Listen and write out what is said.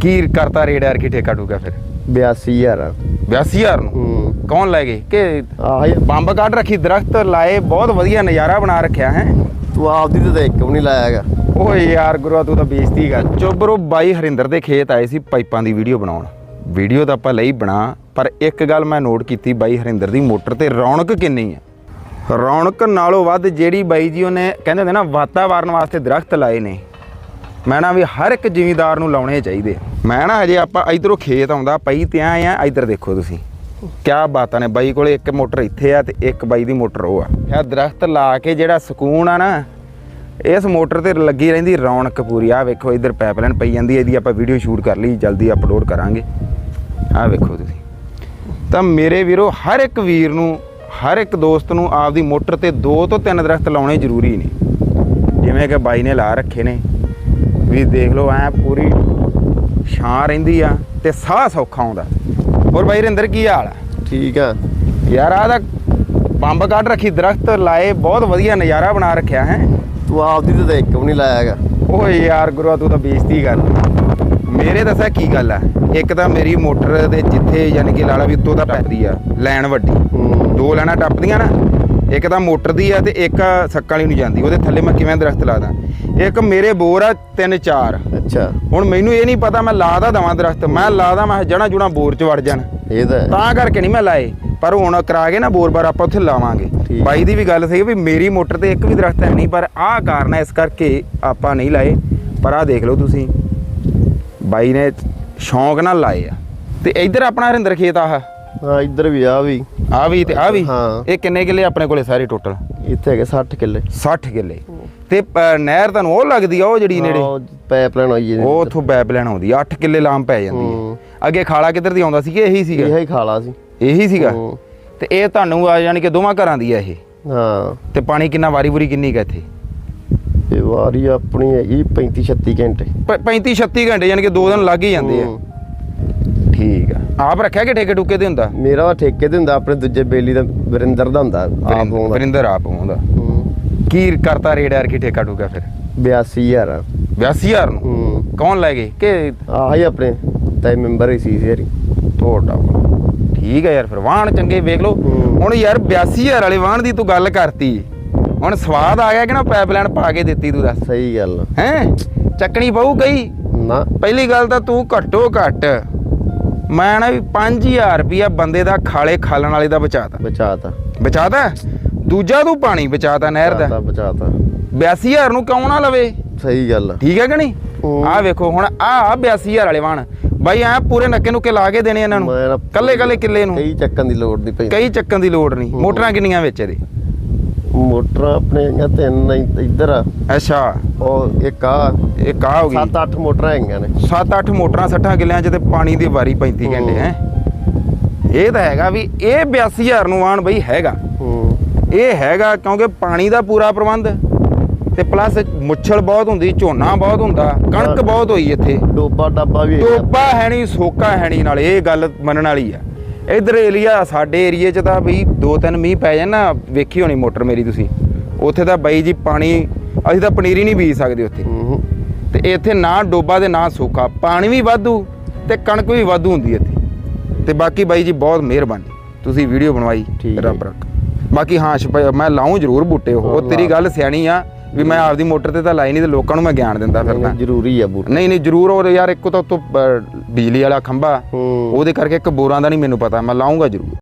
ਕੀ ਕਰਤਾ ਰੇਡ ਯਾਰ? ਕੀ ਠੇਕਾ ਟੂਕਾ ਫਿਰ? 82000 82000 ਨੂੰ? ਹੂੰ। ਕੌਣ ਲੈ ਗਏ? ਕਿ ਆਹ ਹੀ ਬੰਬ ਕੱਢ ਰੱਖੀ ਦਰਖਤ ਲਾਏ ਬਹੁਤ ਵਧੀਆ ਨਜ਼ਾਰਾ ਬਣਾ ਰੱਖਿਆ ਹੈ? ਤੂੰ ਆਪਦੀ ਤੇ ਤਾਂ ਇੱਕ ਵੀ ਨਹੀਂ ਲਾਇਆਗਾ ਓਏ ਯਾਰ ਗੁਰੂਆ ਤੂੰ ਤਾਂ ਬੇਇੱਜ਼ਤੀ ਕਰ। ਚੋਬਰੋ ਬਾਈ ਹਰਿੰਦਰ ਦੇ ਖੇਤ ਆਏ ਸੀ ਪਾਈਪਾਂ ਦੀ ਵੀਡੀਓ ਬਣਾਉਣ। ਵੀਡੀਓ ਤਾਂ ਆਪਾਂ ਲਈ ਬਣਾ ਪਰ ਇੱਕ ਗੱਲ ਮੈਂ ਨੋਟ ਕੀਤੀ ਬਾਈ ਹਰਿੰਦਰ ਦੀ ਮੋਟਰ ਤੇ ਰੌਣਕ ਕਿੰਨੀ ਆ ਰੌਣਕ ਨਾਲੋਂ ਵੱਧ ਜਿਹੜੀ ਬਾਈ ਜੀ ਉਹਨੇ ਕਹਿੰਦੇ ਹੁੰਦੇ ਨਾ ਵਾਤਾਵਰਨ ਵਾਸਤੇ ਦਰਖਤ ਲਾਏ ਨੇ। ਮੈਂ ਨਾ ਵੀ ਹਰ ਇੱਕ ਜ਼ਿਮੀਦਾਰ ਨੂੰ ਲਾਉਣੇ ਚਾਹੀਦੇ। ਮੈਂ ਨਾ ਹਜੇ ਆਪਾਂ ਇਧਰੋਂ ਖੇਤ ਆਉਂਦਾ, ਪਈ ਤੇ ਆਏ ਆ, ਇਧਰ ਦੇਖੋ ਤੁਸੀਂ। ਕਿਆ ਬਾਤਾਂ ਨੇ, ਬਾਈ ਕੋਲੇ ਇੱਕ ਮੋਟਰ ਇੱਥੇ ਆ ਤੇ ਇੱਕ ਬਾਈ ਦੀ ਮੋਟਰ ਉਹ ਆ। ਇਹ ਦਰਖਤ ਲਾ ਕੇ ਜਿਹੜਾ ਸਕੂਨ ਆ ਨਾ, ਇਸ ਮੋਟਰ ਤੇ ਲੱਗੀ ਰਹਿੰਦੀ ਰੌਣਕ ਪੂਰੀ। ਆ ਵੇਖੋ, ਇਧਰ ਪਾਈਪਲਾਈਨ ਪਈ ਜਾਂਦੀ ਇਹਦੀ ਆਪਾਂ ਵੀਡੀਓ ਸ਼ੂਟ ਕਰ ਲਈ, ਜਲਦੀ ਅਪਲੋਡ ਕਰਾਂਗੇ। ਆ ਵੇਖੋ ਤੁਸੀਂ। ਤਾਂ ਮੇਰੇ ਵੀਰੋ, ਹਰ ਇੱਕ ਵੀਰ ਨੂੰ, ਹਰ ਇੱਕ ਦੋਸਤ ਨੂੰ ਆਪਦੀ ਮੋਟਰ ਤੇ ਦੋ ਤੋਂ ਤਿੰਨ ਦਰਖਤ ਲਾਉਣੇ ਜ਼ਰੂਰੀ ਨੇ। ਜਿਵੇਂ ਕਿ ਬਾਈ ਨੇ ਲਾ ਰੱਖੇ ਨੇ। ਵੀ ਦੇਖ ਲਓ ਐ ਪੂਰੀ ਛਾਂ ਰਹਿੰਦੀ ਆ ਤੇ ਸਾਹ ਸੌਖਾ ਆਉਂਦਾ। ਹੋਰ ਬਾਈ ਰਿੰਦਰ ਕੀ ਹਾਲ ਆ? ਠੀਕ ਆ। ਯਾਰ ਆਹ ਦਾ ਬੰਬ ਕੱਢ ਰੱਖੀ ਦਰਖਤ ਲਾਏ ਬਹੁਤ ਵਧੀਆ ਨਜ਼ਾਰਾ ਬਣਾ ਰੱਖਿਆ ਹੈ? ਤੂੰ ਆਪਦੀ ਤੇ ਤਾਂ ਇੱਕ ਵੀ ਨਹੀਂ ਲਾਇਆਗਾ ਓਏ ਯਾਰ ਗੁਰੂਆ ਤੂੰ ਤਾਂ ਬੇਇੱਜ਼ਤੀ ਕਰ। ਮੇਰੇ ਦੱਸਿਆ ਕੀ ਗੱਲ ਆ? ਇੱਕ ਤਾਂ ਮੇਰੀ ਮੋਟਰ ਦੇ ਜਿੱਥੇ ਯਾਨੀ ਕਿ ਲਾਲਾ ਵੀ ਉੱਤੋਂ ਤਾਂ ਟੱਪਦੀ ਆ ਲੈਣ ਵੱਡੀ। ਦੋ ਲੈਣਾ ਟੱਪਦੀਆਂ ਨਾ। ਇੱਕ ਤਾਂ ਮੋਟਰ ਦੀ ਆ ਤੇ ਇੱਕ ਸੱਕਾਂ ਵਾਲੀ ਨੂੰ ਜਾਂਦੀ ਉਹਦੇ ਥੱਲੇ ਮੈਂ ਕਿਵੇਂ ਦਰਖਤ ਲਾਦਾ ਇੱਕ ਮੇਰੇ ਬੋਰ ਆ ਤਿੰਨ ਚਾਰ। ਅੱਛਾ। ਹੁਣ ਮੈਨੂੰ ਇਹ ਨਹੀਂ ਪਤਾ ਮੈਂ ਲਾਦਾ ਦਵਾਂ ਦਰਖਤ ਮੈਂ ਲਾਦਾ ਮੈਂ ਜਣਾ ਜੁਣਾ ਬੋਰ ਚ ਵੜ ਜਾਣ। ਇਹ ਤਾਂ। ਤਾਂ ਕਰਕੇ ਨਹੀਂ ਮੈਂ ਲਾਏ ਪਰ ਹੁਣ ਕਰਾ ਕੇ ਨਾ ਬੋਰ ਬਾਰ ਆਪਾਂ ਉੱਥੇ ਲਾਵਾਂਗੇ। ਬਾਈ ਦੀ ਵੀ ਗੱਲ ਸਹੀ ਵੀ ਮੇਰੀ ਮੋਟਰ ਤੇ ਇੱਕ ਵੀ ਦਰਖਤ ਹੈ ਨਹੀਂ ਪਰ ਆਹ ਕਾਰਨ ਹੈ ਇਸ ਕਰਕੇ ਆਪਾਂ ਨਹੀਂ ਲਾਏ। ਪਰ ਆਹ ਦੇਖ ਲਓ ਤੁਸੀਂ ਬਾਈ ਨੇ ਸ਼ੌਂਕ ਨਾਲ ਲਾਏ ਆ। ਤੇ ਇੱਧਰ ਆਪਣਾ ਹਰਿੰਦਰ ਖੇਤ ਆਹ। ਹਾਂ ਇੱਧਰ ਵੀ ਆ ਵੀ। ਆ ਵੀ ਤੇ ਆ ਵੀ? ਹਾਂ। ਇਹ ਕਿੰਨੇ ਕਿੱਲੇ ਆਪਣੇ ਕੋਲੇ ਸਾਰੇ ਟੋਟਲ? ਇੱਥੇ ਹੈਗੇ 60 ਕਿੱਲੇ। 60 ਕਿੱਲੇ। ਤੇ ਅ, ਨਹਿਰ ਤੁਹਾਨੂੰ ਉਹ ਲੱਗਦੀ ਆ ਉਹ ਜਿਹੜੀ ਨੇੜੇ? ਪਾਈਪਲਾਈਨ ਹੋਈ ਹੈ ਉਹ ਉਥੋਂ ਬੈਪ ਲੈਣ ਆਉਂਦੀ ਆ। 8 ਕਿੱਲੇ ਲਾਮ ਪੈ ਜਾਂਦੀ ਹੂੰ। ਅੱਗੇ ਖਾਲਾ ਕਿੱਧਰ ਦੀ ਆਉਂਦਾ ਸੀ ਕਿ ਇਹੀ ਸੀਗਾ? ਇਹ ਹੀ ਖਾਲਾ ਸੀ। ਇਹੀ ਸੀਗਾ? ਹੂੰ। ਤੇ ਇਹ ਤੁਹਾਨੂੰ ਆ ਯਾਨੀ ਕਿ ਦੋਵਾਂ ਘਰਾਂ ਦੀ ਆ ਇਹ? ਹਾਂ। ਤੇ ਪਾਣੀ ਕਿੰਨਾ ਵਾਰੀ ਬੁਰੀ ਕਿੰਨੀ ਕਾ ਇੱਥੇ? ਇਹ ਵਾਰੀ ਆਪਣੀ ਹੈਗੀ 35 36 ਘੰਟੇ। 35 36 ਘੰਟੇ ਯਾਨੀ ਕਿ ਦੋ ਦਿਨ ਲੱਗ ਹੀ ਜਾਂਦੇ ਆ। ਹੂੰ। ਠੀਕ ਆ। ਆਪ ਰੱਖਿਆ ਕਿ ਠੇਕੇ ਟੁਕੇ ਤੇ ਹੁੰਦਾ? ਮੇਰਾ ਵਾ ਠੇਕੇ ਤੇ ਹੁੰਦਾ ਆਪਣੇ ਦੂਜੇ ਬੇਲੀ ਦਾ ਵਰਿੰਦਰ ਦਾ ਹੁੰਦਾ ਆਪ ਵਰਿੰਦਰ- ਆਪ ਆਉਂਦਾ ਕੀ ਕਰਤਾ ਰੇਡ ਯਾਰ ਕੀ ਠੇਕਾ ਟੁਕਾ ਫਿਰ 82000 82000 ਨੂੰ? ਹੂੰ। ਕੌਣ ਲੈ ਗਏ? ਕਿ ਆਹ ਆਪਣੇ ਤਾਂ ਮੈਂਬਰ ਹੀ ਸੀ ਯਾਰੀ ਤੁਹਾਡਾ। ਠੀਕ ਹੈ ਯਾਰ ਫਿਰ ਵਾਹਣ ਚੰਗੇ ਵੇਖ ਲਓ। ਹੁਣ ਯਾਰ 82000 ਵਾਲੇ ਵਾਹਣ ਦੀ ਤੂੰ ਗੱਲ ਕਰਤੀ। ਹੁਣ ਸਵਾਦ ਆ ਗਿਆ ਕਿ ਨਾ ਪਾਈਪਲਾਈਨ ਪਾ ਕੇ ਦਿੱਤੀ ਤੂੰ ਦੱਸ? ਸਹੀ ਗੱਲ। ਹੈ? ਚੱਕਣੀ ਪਊ ਗਈ ਨਾ। ਪਹਿਲੀ ਗੱਲ ਤਾਂ ਤੂੰ ਘੱਟੋ ਘੱਟ ਮੈਂ ਨਾ ਵੀ 5000 ਰੁਪਿਆ ਬੰਦੇ ਦਾ ਖਾਲੇ ਖਾਲਣ ਵਾਲੇ ਦਾ ਬਚਾਤਾ। ਬਚਾਤਾ। ਬਚਾਤਾ? ਦੂਜਾ ਤੂੰ ਪਾਣੀ ਬਚਾਤਾ ਨਹਿਰ ਦਾ। ਬਚਾਤਾ ਬਚਾਤਾ। 82000 ਨੂੰ ਕਿਉਂ ਨਾ ਲਵੇ? ਸਹੀ ਗੱਲ ਆ। ਠੀਕ ਹੈ ਕਿ ਨਹੀਂ। ਆਹ ਵੇਖੋ ਹੁਣ ਆਹ 82000 ਵਾਲੇ ਵਾਣ ਬਾਈ ਐ ਪੂਰੇ ਨੱਕੇ ਨੁੱਕੇ ਲਾ ਕੇ ਦੇਣੇ ਇਹਨਾਂ ਨੂੰ। ਮੈਂ ਨਾ- ਕੱਲੇ ਕੱਲੇ ਕਿੱਲੇ ਨੂੰ। ਕਈ ਚੱਕਣ ਦੀ ਲੋੜ ਨਹੀਂ ਪਈ। ਕਈ ਚੱਕਣ ਦੀ ਲੋੜ ਨਹੀਂ। ਮੋਟਰਾਂ ਕਿੰਨੀਆਂ ਵਿੱਚ ਇਹਦੇ? ਮੋਟਰਾਂ ਆਪਣੇ ਹੈਗੀਆਂ ਤਿੰਨ ਇ- ਇੱਧਰ ਆ। ਅੱਛਾ। ਉਹ ਇੱਕ ਆ। ਇਹ ਕਾ ਹੋ ਗਈ। 7-8 ਮੋਟਰਾਂ ਹੈਗੀਆਂ ਨੇ। 7-8 ਮੋਟਰਾਂ 60 ਕਿੱਲਿਆਂ 'ਚ ਤੇ ਪਾਣੀ ਦੀ ਵਾਰੀ 35 ਘੰਟੇ ਹੈ। ਇਹ ਤਾਂ ਹੈਗਾ ਵੀ ਇਹ 82000 ਨੂੰ ਆਣ ਬਈ ਹੈਗਾ। ਹੂੰ। ਇਹ ਹੈਗਾ ਕਿਉਂਕਿ ਪਾਣੀ ਦਾ ਪੂਰਾ ਪ੍ਰਬੰਧ ਤੇ ਪਲੱਸ ਮੁੱਛਲ ਬਹੁਤ ਹੁੰਦੀ ਝੋਨਾ ਬਹੁਤ ਹੁੰਦਾ ਕਣਕ ਬਹੁਤ ਹੋਈ ਇੱਥੇ। ਡੋਬਾ ਡੱਬਾ ਵੀ ਹੈਗਾ। ਟੋਪਾ ਹੈ ਨਹੀਂ ਸੋਕਾ ਹੈ ਨਹੀਂ ਨਾਲ ਇਹ ਗੱਲ ਮੰਨਣ ਵਾਲੀ ਆ। ਇਧਰ ਏਰੀਆ ਸਾਡੇ ਏਰੀਏ 'ਚ ਤਾਂ ਬਈ ਦੋ ਤਿੰਨ ਮੀਂਹ ਪੈ ਜਾਣ ਨਾ ਵੇਖੀ ਹੋਣੀ ਮੋਟਰ ਮੇਰੀ ਤੁਸੀਂ। ਉੱਥੇ ਤਾਂ ਬਾਈ ਜੀ ਪਾਣੀ ਅਸੀਂ ਤਾਂ ਪਨੀਰੀ ਨਹੀਂ ਬੀਜ ਸਕਦੇ ਉੱਥੇ। ਤੇ ਇੱਥੇ ਨਾ ਡੋਬਾ ਤੇ ਨਾ ਸੋਕਾ ਪਾਣੀ ਵੀ ਵਾਧੂ ਤੇ ਕਣਕ ਵੀ ਵਾਧੂ ਹੁੰਦੀ ਇੱਥੇ। ਤੇ ਬਾਕੀ ਬਾਈ ਜੀ ਬਹੁਤ ਮਿਹਰਬਾਨੀ ਤੁਸੀਂ ਵੀਡੀਓ ਬਣਵਾਈ ਰੱਬ ਰੱਖ। ਬਾਕੀ ਹਾਂ ਮੈਂ ਲਾਉਂ ਜ਼ਰੂਰ ਬੂਟੇ ਉਹ ਤੇਰੀ। ਗੱਲ ਸਿਆਣੀ ਆ। ਵੀ ਮੈਂ ਆਪਦੀ ਮੋਟਰ ਤੇ ਤਾਂ ਲਾਈ ਨਹੀਂ ਤੇ ਲੋਕਾਂ ਨੂੰ ਮੈਂ ਗਿਆਨ ਦਿੰਦਾ ਫਿਰਦਾ ਜ਼ਰੂਰੀ ਆ ਬੂਟ। ਨਹੀਂ ਨਹੀਂ ਜ਼ਰੂਰ ਉਹ ਯਾਰ ਇੱਕੋ ਤਾਂ ਉੱਤੋਂ ਬਿਜਲੀ ਵਾਲਾ ਖੰਭਾ ਉਹਦੇ ਕਰਕੇ ਇੱਕ ਬੋਰਾਂ ਦਾ ਨਹੀਂ ਮੈਨੂੰ ਪਤਾ ਮੈਂ ਲਾਉਂਗਾ ਜ਼ਰੂਰ।